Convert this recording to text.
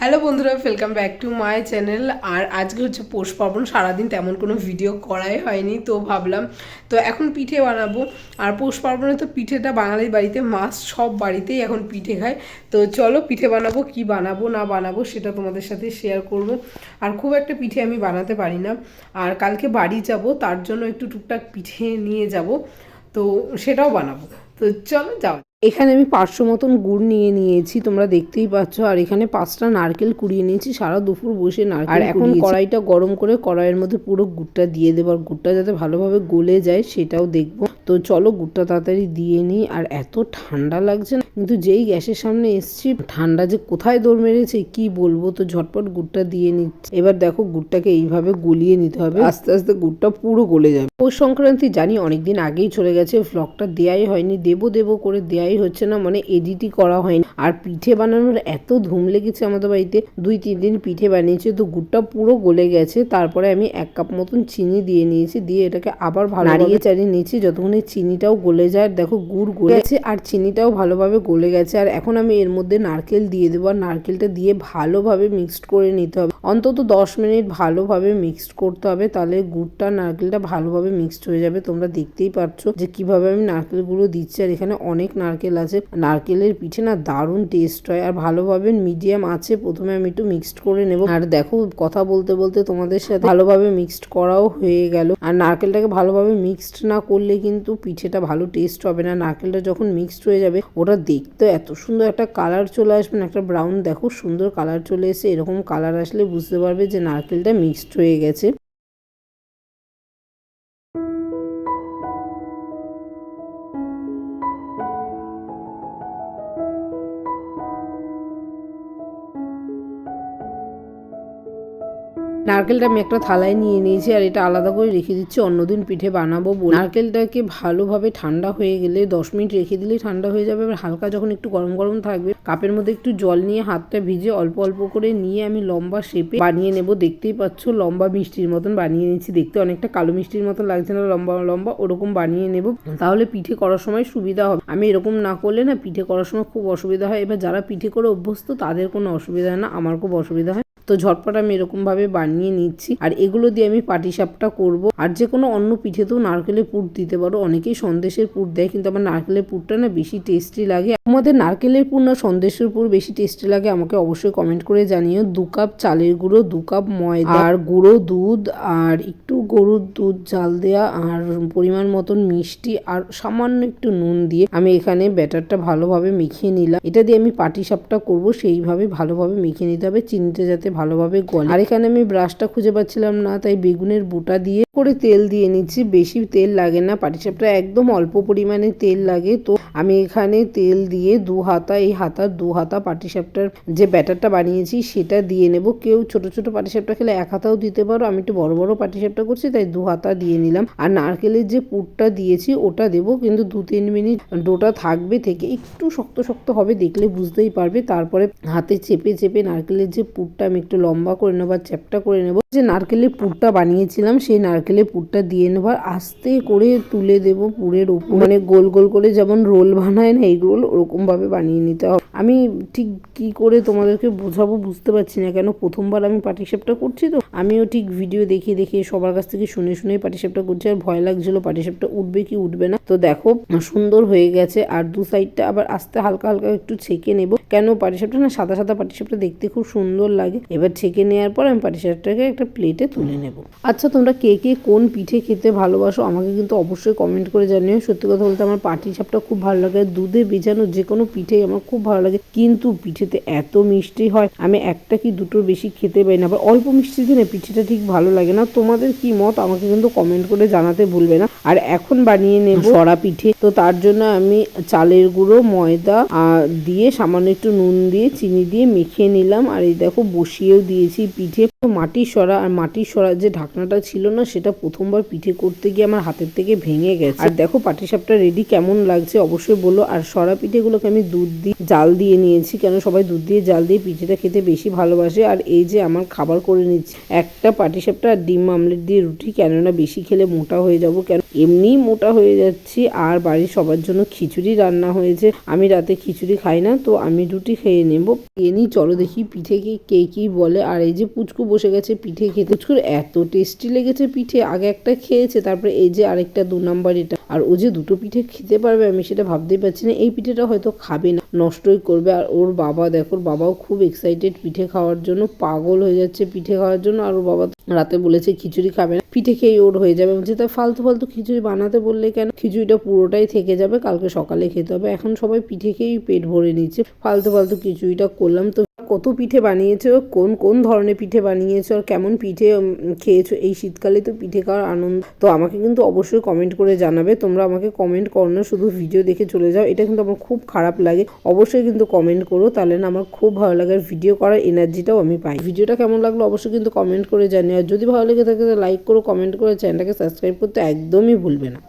Hello বন্ধুরা welcome back to my channel আর আজকে হচ্ছে পৌষ পার্বণ, সারাদিন তেমন কোনো ভিডিও করাই হয়নি, তো ভাবলাম, তো এখন পিঠে বানাবো। আর পৌষ পার্বণে তো পিঠেটা বাঙালির বাড়িতে মাছ সব বাড়িতেই এখন পিঠে খায়। তো চলো পিঠে বানাবো, কি বানাবো, না বানাবো, সেটা তোমাদের সাথে শেয়ার করব। আর খুব একটা পিঠে আমি বানাতে পারি না। আর কালকে বাড়ি যাব, তার জন্য একটু টুকটাক পিঠে নিয়ে যাব, তো সেটাও বানাবো। তো চলো যাও এখানে আমি পাঁচশো মতন গুড় নিয়ে নিয়েছি তোমরা দেখতেই পাচ্ছ। আর এখানে পাঁচটা নারকেল কুড়িয়ে নিয়েছি সারা দুপুর বসে নারকেল আর এখন কড়াইটা গরম করে কড়াইয়ের মধ্যে পুরো গুড়টা দিয়ে দেবো। আর গুড়টা যাতে ভালোভাবে গলে যায় সেটাও দেখব। তো চলো গুড়টা তাড়াতাড়ি দিয়ে নিই। আর এত ঠান্ডা লাগছে না কিন্তু যেই গ্যাসের সামনে এসছি ঠান্ডা যে কোথায় দৌড় মেরেছে কি বলব? তো ঝটপট গুড়টা দিয়ে নিচ্ছে এবার দেখো গুড়টাকে এইভাবে গলিয়ে নিতে হবে। আস্তে আস্তে গুড়টা পুরো গলে যাবে। পৌষ সংক্রান্তি জানি অনেকদিন আগেই চলে গেছে ভ্লগটা দেয়াই হয়নি। দেবো দেবো করে দেয়াই হচ্ছে না মানে এডিটই করা হয়নি। আর পিঠে বানানোর এত ধুম লেগেছে আমাদের বাড়িতে, দুই তিন দিন পিঠে বানিয়েছে, তো গুড়টা পুরো গলে গেছে। তারপরে আমি এক কাপ মতন চিনি দিয়ে নিয়েছি, দিয়ে এটাকে আবার ভালো নাড়িয়ে চাড়িয়ে নিয়েছি, যতক্ষণে চিনিটাও গলে যায়, দেখো গুড় গলে গেছে, আর চিনিটাও ভালোভাবে গলে গেছে। আর এখন আমি এর মধ্যে নারকেল দিয়ে দেবো, আর নারকেলটা দিয়ে ভালোভাবে মিক্সড করে নিতে হবে। অন্তত দশ মিনিট ভালোভাবে মিক্সড করতে হবে, তাহলে গুড়টা, নারকেলটা ভালোভাবে মিক্সড হয়ে যাবে। তোমরা দেখতেই পাচ্ছ যে কীভাবে আমি নারকেলগুলো দিচ্ছি, আর এখানে অনেক নারকেল আছে। নারকেলের পিঠে না দারুণ টেস্ট হয়, আর ভালোভাবে মিডিয়াম আছে, প্রথমে আমি একটু মিক্সড করে নেব। আর দেখো, কথা বলতে বলতে তোমাদের সাথে ভালোভাবে মিক্সড করাও হয়ে গেল। আর নারকেলটাকে ভালোভাবে মিক্সড না করলে কিন্তু পিঠেটা ভালো টেস্ট হবে না। নারকেলটা যখন মিক্সড হয়ে যাবে, ওটা দেখতে এত সুন্দর একটা কালার চলে আসবে না, একটা ব্রাউন দেখো, সুন্দর কালার চলে এসে এরকম কালার আসলে বুঝতে পারবে যে নারকেলটা মিক্সড হয়ে গেছে। নারকেলটা আমি একটা থালায় নিয়ে নিয়েছি আর এটা আলাদা করে রেখে দিচ্ছি। অন্যদিন পিঠে বানাবো নারকেলটাকে ভালোভাবে ঠান্ডা হয়ে গেলে দশ মিনিট রেখে দিলেই ঠান্ডা হয়ে যাবে। এবার হালকা যখন একটু গরম গরম থাকবে, কাপের মধ্যে একটু জল নিয়ে হাতটা ভিজে অল্প অল্প করে নিয়ে আমি লম্বা শেপে বানিয়ে নেব। দেখতেই পাচ্ছ লম্বা মিষ্টির মতন বানিয়ে নিচ্ছি দেখতে অনেকটা কালো মিষ্টির মতন লাগছে না, লম্বা লম্বা ওরকম বানিয়ে নেব। তাহলে পিঠে করার সময় সুবিধা হবে। আমি এরকম না করলে না পিঠে করার সময় খুব অসুবিধা হয়। এবার যারা পিঠে করে অভ্যস্ত তাদের কোনো অসুবিধা হয় না আমার খুব অসুবিধা হয়। তো ঝটপট আমি এরকমভাবে বানিয়ে নিচ্ছি। আর এগুলো দিয়ে আমি পাটিসাপটা করব। আর যে কোনো অন্য পিঠেতেও নারকেলের পুর দিতে পারো। অনেকেই সন্দেশের পুর দেয়, কিন্তু আমার নারকেলের পুরটা না বেশি টেস্টি লাগে। আমাদের নারকেলের পুর না সন্দেশের পুর বেশি টেস্টি লাগে, আমাকে অবশ্যই কমেন্ট করে জানিও। দু কাপ চালের গুঁড়ো, দু কাপ ময়দা, আর গুঁড়ো দুধ, আর একটু গরুর দুধ, জাল দেওয়া আর পরিমাণ মতন মিষ্টি আর সামান্য একটু নুন দিয়ে আমি এখানে ব্যাটারটা ভালোভাবে মিখিয়ে নিলাম। এটা দিয়ে আমি পাটিসাপটা করব, সেইভাবে ভালোভাবে মিখিয়ে নিতে হবে, চিনিটা যাতে ভালোভাবে গলে। আর এখানে আমি ব্রাশটা খুঁজে পাচ্ছিলাম না, তাই বেগুনের বুটা দিয়ে করে তেল দিয়ে নিচ্ছি। বেশি তেল লাগে না পাটিসাপটা একদম অল্প পরিমাণে তেল লাগে। তো আমি এখানে তেল দিয়ে দু হাতা, এই হাতার দু হাতা পাটিসাপটার যে ব্যাটারটা বানিয়েছি, সেটা দিয়ে নেব। কেউ ছোট ছোট পাটিসাপটা খেলে এক হাতাও দিতে পারো, আমি একটু বড় বড় পাটিসাপটা করছি তাই দু হাতা দিয়ে নিলাম। আর নারকেলের যে পুরটা দিয়েছি, ওটা দেবো, কিন্তু দু তিন মিনিট ডোটা থাকবে থেকে একটু শক্ত শক্ত হবে, দেখলে বুঝতেই পারবে। তারপরে হাতে চেপে চেপে নারকেলের যে পুরটা আমি একটু লম্বা করে নেব আর চ্যাপটা করে নেব। যে নারকেলের পুরটা বানিয়েছিলাম, সেই নারকেলের পুরটা দিয়ে নেবার আস্তে করে তুলে দেব পুরের ওপর। মানে গোল গোল করে যেমন রোল বানায় না, এই রোল ওরকম ভাবে বানিয়ে নিতে হবে। আমি ঠিক কি করে তোমাদেরকে বোঝাবো বুঝতে পারছি না কেন, প্রথমবার আমি পাটিসাপটা করছি তো। আমিও ঠিক ভিডিও দেখে দেখে সবার কাছ থেকে শুনে শুনে পাটিসাপটা করছি, আর ভয় লাগছিল পাটিসাপটা উঠবে কি উঠবে না। তো দেখো, সুন্দর হয়ে গেছে, আর দু সাইডটা আবার আস্তে হালকা হালকা একটু ছেঁকে নেব। কেন পাটিসাপটা? না সাদা সাদা পাটিসাপটা দেখতে খুব সুন্দর লাগে। এবার ছেঁকে নেওয়ার পর আমি পাটিসাপটাকে একটা প্লেটে তুলে নেব। আচ্ছা তোমরা কে কে কোন পিঠে খেতে ভালোবাসো আমাকে কিন্তু অবশ্যই কমেন্ট করে জানিও। সত্যি কথা বলতে আমার পাটি সাপটা খুব ভালো লাগে। দুধে ভেজানো যে কোনো পিঠেই আমার খুব ভালো লাগে। কিন্তু পিঠেতে এত মিষ্টি হয় আমি একটা কি দুটোর বেশি খেতে পারি না। আবার অল্প মিষ্টি দিনে পিঠেটা ঠিক ভালো লাগে না। তোমাদের কি মত? আমাকে কিন্তু কমেন্ট করে জানাতে ভুলবে না। আর এখন বানিয়ে নেব সরা পিঠে। তো তার জন্য আমি চালের গুঁড়ো ময়দা দিয়ে সামান্য একটু নুন দিয়ে, চিনি দিয়ে মেখে নিলাম। আর এই দেখো বসিয়েও দিয়েছি পিঠে। মাটির সরা, আর মাটির সরা যে ঢাকনাটা ছিল না, সেটা প্রথমবার পিঠে করতে গিয়ে আমার হাতের থেকে ভেঙে গেছে। আর দেখো পাটিসাপটা রেডি কেমন লাগছে অবশ্যই বলো। আর সরা পিঠেগুলোকে আমি দুধ দিয়ে, জাল দিয়ে নিয়েছি, কেন সবাই দুধ দিয়ে জাল দিয়ে পিঠেটা খেতে বেশি ভালোবাসে। আর এই যে আমার খাবার করে নিচ্ছি, একটা পাটিসাপটা আর ডিম আমলেট দিয়ে রুটি, কেননা বেশি খেলে মোটা হয়ে যাব কেন? এমনিই মোটা হয়ে যাচ্ছি, আর বাড়ির সবার জন্য খিচুড়ি রান্না হয়েছে। আমি রাতে খিচুড়ি খাই না, তো আমি রুটি খেয়ে নেব। এনি চলো দেখি পিঠে কে কে কি বলে। আর এই যে পুচকু বসে গেছে পিঠে খেতে। পুচকুর এত টেস্টি লেগেছে পিঠে, আগে একটা খেয়েছে, তারপরে এই যে আরেকটা দু নাম্বার এটা। আর ও যে দুটো পিঠে খেতে পারবে, আমি সেটা ভাবতেই পারছি না। এই পিঠেটা হয়তো খাবে না, নষ্টই করবে। আর ওর বাবা দেখো বাবাও খুব এক্সাইটেড পিঠে খাওয়ার জন্য। পাগল হয়ে যাচ্ছে পিঠে খাওয়ার জন্য। আর ওর বাবা রাতে বলেছে খিচুড়ি খাবে না। পিঠে খেয়ে ওর হয়ে যাবে। বলছে, তা ফালতু ফালতু খিচুড়ি বানাতে বললে কেন? খিচুড়িটা পুরোটাই থেকে যাবে, কালকে সকালে খেতে হবে। এখন সবাই পিঠে খেয়েই পেট ভরে নিচ্ছে। ফালতু ফালতু খিচুড়িটা করলাম, তো কত পিঠে বানিয়েছো, কোন কোন ধরনের পিঠে বানিয়েছো আর কেমন পিঠে খেয়েছো? এই শীতকালে তো পিঠে খাওয়ার আনন্দ। তো আমাকে কিন্তু অবশ্যই কমেন্ট করে জানাবে। তোমরা আমাকে কমেন্ট করো না, শুধু ভিডিও দেখে চলে যাও। এটা কিন্তু আমার খুব খারাপ লাগে। অবশ্যই কিন্তু কমেন্ট করো। তাহলে না আমার খুব ভালো লাগে আর ভিডিও করার এনার্জিটাও আমি পাই। ভিডিওটা কেমন লাগল অবশ্যই কিন্তু কমেন্ট করে জানিও। আর যদি ভালো লেগে থাকে লাইক করো কমেন্ট করে। চ্যানেলটাকে সাবস্ক্রাইব করতে একদমই ভুলবে না।